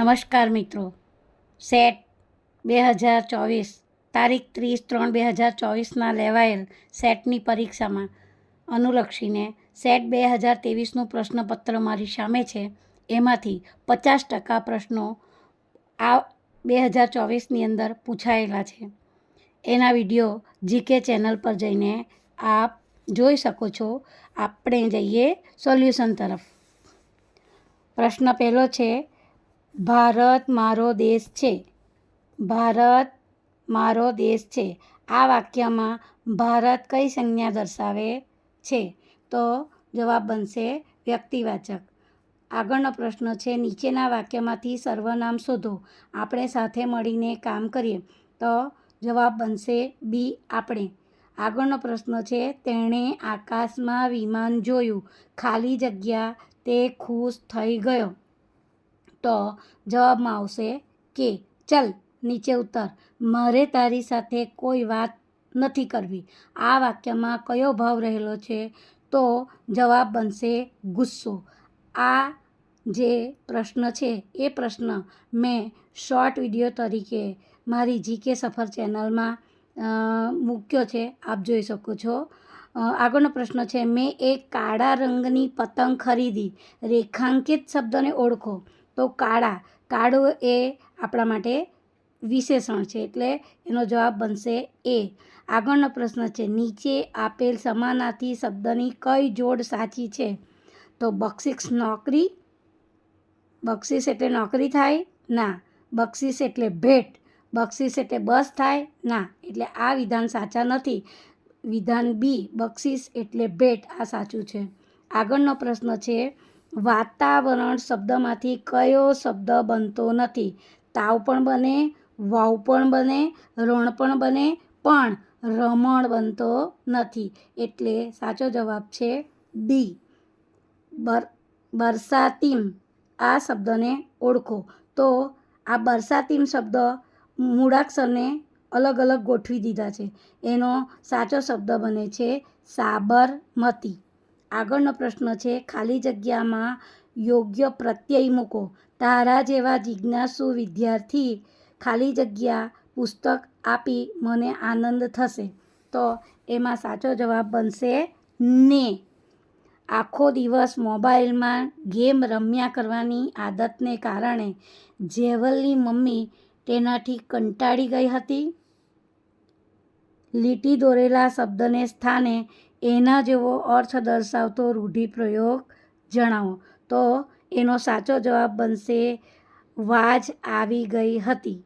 નમસ્કાર મિત્રો. સેટ બે હજાર ચોવીસ, તારીખ ત્રીસ ત્રણ બે હજાર ચોવીસના લેવાયેલ સેટની પરીક્ષામાં અનુલક્ષીને સેટ બે હજાર ત્રેવીસનું પ્રશ્નપત્ર મારી સામે છે. એમાંથી પચાસ ટકા પ્રશ્નો આ બે હજાર ચોવીસની અંદર પૂછાયેલા છે. એના વીડિયો જીકે ચેનલ પર જઈને આપ જોઈ શકો છો. આપણે જઈએ સોલ્યુશન તરફ. પ્રશ્ન પહેલો છે ભારત મારો દેશ છે. ભારત મારો દેશ છે. આ વાક્યમાં ભારત કઈ સંજ્ઞા દર્શાવે છે? તો જવાબ બનશે વ્યક્તિવાચક. આગળનો પ્રશ્ન છે, નીચેના વાક્યમાંથી સર્વનામ શોધો. આપણે સાથે મળીને કામ કરીએ. તો જવાબ બનશે બી, આપણે. આગળનો પ્રશ્ન છે, તેણે આકાશમાં વિમાન જોયું. ખાલી જગ્યા તે ખુશ થઈ ગયો. તો જવાબમાં આવશે કે ચલ નીચે ઉતર. મારે તારી સાથે કોઈ વાત નથી કરવી. આ વાક્યમાં કયો ભાવ રહેલો છે? તો જવાબ બનશે ગુસ્સો. આ જે પ્રશ્ન છે, એ પ્રશ્ન મેં શોર્ટ વીડિયો તરીકે મારી જીકે સફર ચેનલમાં મૂક્યો છે. આપ જોઈ શકો છો. આગળનો પ્રશ્ન છે, મેં એક કાળા રંગની પતંગ ખરીદી. રેખાંકિત શબ્દને ઓળખો. તો કાળા. કાળો એ આપણા માટે વિશેષણ છે એટલે એનો જવાબ બનશે એ. આગળનો પ્રશ્ન છે, નીચે આપેલ સમાનાર્થી શબ્દની કઈ જોડ સાચી છે? તો બક્ષિસ નોકરી. બક્ષિસ એટલે નોકરી થાય? ના. બક્ષિસ એટલે ભેટ. બક્ષિસ એટલે બસ થાય? ના. એટલે આ વિધાન સાચા નથી. વિધાન બી, બક્ષિસ એટલે ભેટ. આ સાચું છે. આગળનો પ્રશ્ન છે વાતાવરણ શબ્દમાંથી કયો શબ્દ બનતો નથી? તાવ પણ બને વાવ પણ બને, રણ પણ બને, પણ રમણ બનતો નથી. એટલે સાચો જવાબ છે ડી. બર, બરસાતીમ. આ શબ્દને ઓળખો. તો આ બરસાતીમ શબ્દ મૂળાક્ષરને અલગ અલગ ગોઠવી દીધા છે. એનો સાચો શબ્દ બને છે સાબરમતી. આગળનો પ્રશ્ન છે, ખાલી જગ્યામાં યોગ્ય પ્રત્યય મૂકો. તારા જેવા જિજ્ઞાસુ વિદ્યાર્થી ખાલી જગ્યા પુસ્તક આપી મને આનંદ થશે. તો એમાં સાચો જવાબ બનશે ને. આખો દિવસ મોબાઈલમાં ગેમ રમ્યા કરવાની આદતને કારણે જેવલની મમ્મી તેનાથી કંટાળી ગઈ હતી. લીટી દોરેલા શબ્દને સ્થાને એના જેવો અર્થ દર્શાવતો રૂઢિપ્રયોગ જણાવો તો એનો સાચો જવાબ બનશે વાજ આવી ગઈ હતી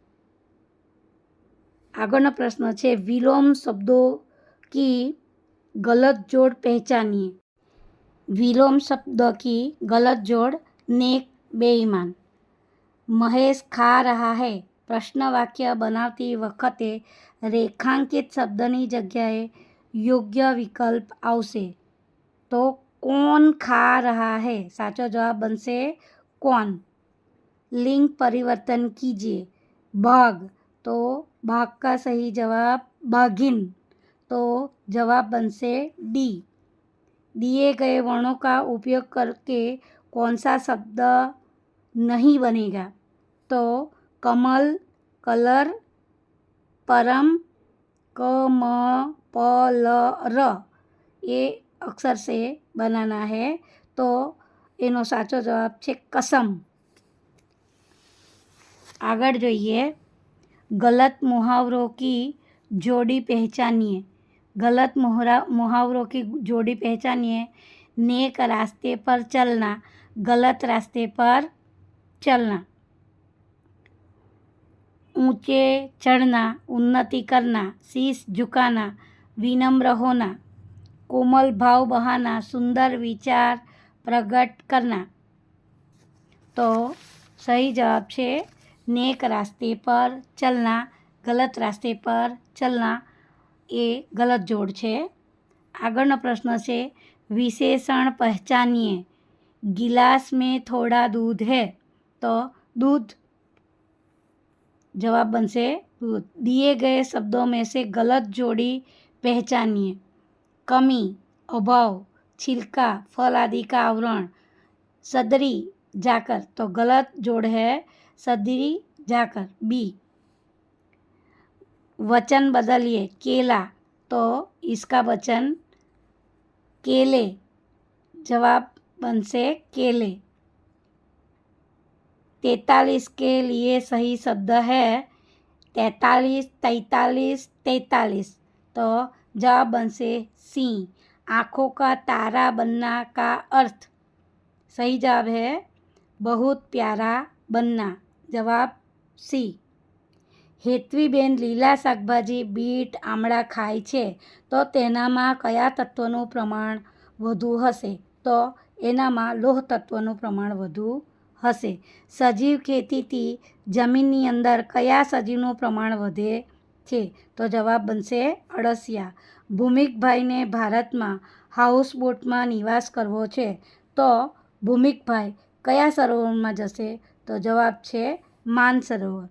આગળનો પ્રશ્ન છે વિલોમ શબ્દો કી गलत जोड़ पहचानिए विलोम शब्द की गलत जोड़ नेक बेईमान મહેશ ખા રહા હૈ પ્રશ્ન વાક્ય બનાવતી વખતે રેખાંકિત શબ્દની જગ્યાએ યોગ્ય વિકલ્પ આવશે તો કોણ ખા રહા હૈ સાચો જવાબ બનશે કોણ लिंग परिवर्तन कीजिए बाघ तो बाघ का सही जवाब बाघिन तो जवाब बन से डी दिए गए वर्णों का उपयोग करके कौन सा शब्द नहीं बनेगा तो कमल कलर परम क म प ल र ये अक्षर से बनाना है तो એનો સાચો જવાબ છે કસમ આગળ જોઈએ गलत मुहावरों की जोड़ी पहचानिए गलत मुहरा मुहावरों की जोड़ी पहचानिए नेक रास्ते पर चलना गलत रास्ते पर चलना ऊंचे चढ़ना उन्नति करना शीश झुकाना વિનમ્ર હોના કોમલ ભાવ બહાના સુંદર વિચાર પ્રગટ કરના. તો સહી જવાબ છે, નેક રાસ્તે પર ચલના, ગલત રાસ્તે પર ચલના એ ગલત જોડ છે. આગળનો પ્રશ્ન છે, વિશેષણ પહેચાનીએ. ગિલાસ મેં થોડા દૂધ હે? તો દૂધ જવાબ બનશે, દૂધ. દિએ ગયે શબ્દો મેં સે ગલત જોડી पहचानिए। कमी, अभाव, छिलका, फल आदि का आवरण। सदरी जाकर तो गलत जोड़ है, सदरी जाकर बी वचन बदलिए, केला तो इसका वचन, केले, जवाब बन से केले। तैतालीस के लिए सही शब्द है, तैतालीस तैतालीस तैतालीस। तो जवाब बनसे सी आँखों का तारा बनना का अर्थ सही जवाब है बहुत प्यारा बनना जवाब सी હેતવીબેન લીલા શાકભાજી બીટ આમળા ખાય છે તો તેનામાં કયા તત્વનું પ્રમાણ વધુ હશે તો એનામાં લોહ તત્વનું પ્રમાણ વધુ હશે સજીવ ખેતીથી જમીનની અંદર કયા સજીવનું પ્રમાણ વધે છે. તો જવાબ બનશે અળસિયા. ભૂમિકભાઈને ભારતમાં હાઉસબોટમાં નિવાસ કરવો છે. તો ભૂમિકભાઈ કયા સરોવરમાં જશે? તો જવાબ છે માનસરોવર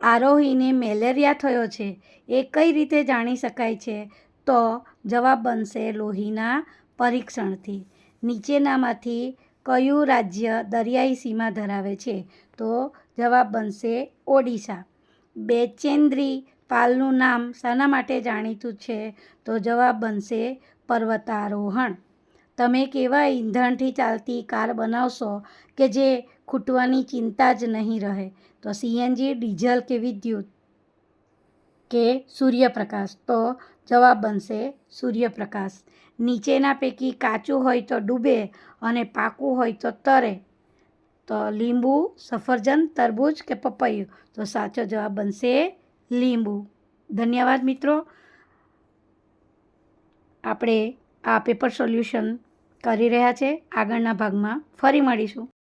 આરોહીને મેલેરિયા થયો છે. એ કઈ રીતે જાણી શકાય છે? તો જવાબ બનશે લોહીના પરીક્ષણથી. નીચેનામાંથી કયું રાજ્ય દરિયાઈ સીમા ધરાવે છે? તો જવાબ બનશે ઓડિશા. બેચેન્દ્રી પાલનું નામ શાના માટે જાણીતું છે? તો જવાબ બનશે પર્વતારોહણ. તમે કેવા ઈંધણથી ચાલતી કાર બનાવશો કે જે ખૂટવાની ચિંતા જ નહીં રહે? તો સીએનજી, ડીઝલ કે વિદ્યુત કે સૂર્યપ્રકાશ? તો જવાબ બનશે સૂર્યપ્રકાશ. નીચેના પૈકી કાચું હોય તો ડૂબે અને પાકું હોય તો તરે. તો લીંબુ, સફરજન, તરબૂચ કે પપૈયું? તો સાચો જવાબ બનશે લીંબુ. ધન્યવાદ મિત્રો. આપણે આ પેપર સોલ્યુશન કરી રહ્યા છે. આગળના ભાગમાં ફરી મળીશું.